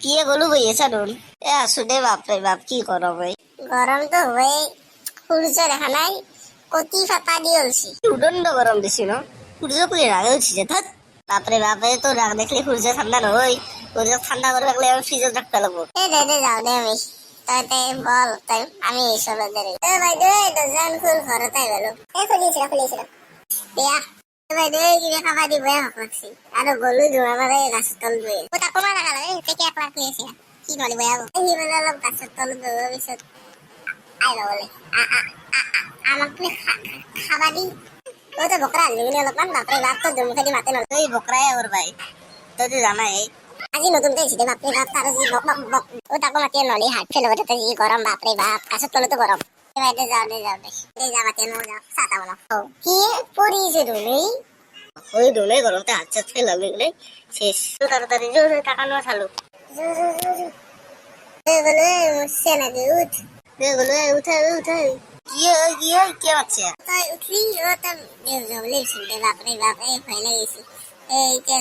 কি গলু বইয়ে চানুন এ আছো দে বাপরে বাপ কি করো ভাই গরম তো হয়ে সূর্য দেখা নাই কতি ফাটা দিয়ে উলছি উদণ্ড গরম ন সূর্য পুলি রাগে উঠিছে থাক বাপরে বাপে তো রাগ দেখলে সূর্য ঠান্ডা নয় সূর্য ঠান্ডা করে রাখলে আমি ফ্রিজে রাখতে লাগবো এ দে দে যাও দে আমি তই তে বল তই আমি এইসব দেরি এ বাইদেউ এই দরজান খুল ঘরে তাই গেল এ খুলিছিল খুলিছিল বিয়া কিনে খাবা দিব হক লাগছি আৰু গলু যোৱা বাৰে তল দুৱে তাকো মাৰা গালে এই এক লাখ লৈছে কি নলি বয়া সি মানে অলপ গাছৰ তল দুৱাৰ পিছত আই লবলে আমাক তুমি খাবা দি। ও তো বকৰা আনিলি বুলি অলপমান বাপৰে বাপ তো দুমুখে মাতে নল এই বকরাই ওর ভাই তই তো জানাই। আজি নতুনকে আহিছে দেই বাপৰে বাপ তাৰ যি বক বক বক তাকো মাতি নলি হাত ফেলে তাতে যি গৰম বাপৰে বাপ তলতো গৰম। এ বাইদে যাওঁ দে যাওঁ দে দে যা মাতি নৌ যাওঁ তাহ বনাওঁ কি তুমি ওই দোলে গরমতে হাত চাত লাগলে শেষ। তো তাড়াতাড়ি জোরে টাকা নেওয়া চালু। এ বলে মুছে নাকি উঠ। দে উঠে উঠে। কি কে হচ্ছে তই উঠলি ও তই দেউ যাবলৈ দে বাপৰে বাপ এই ভয় লাগিছে। এই এতিয়া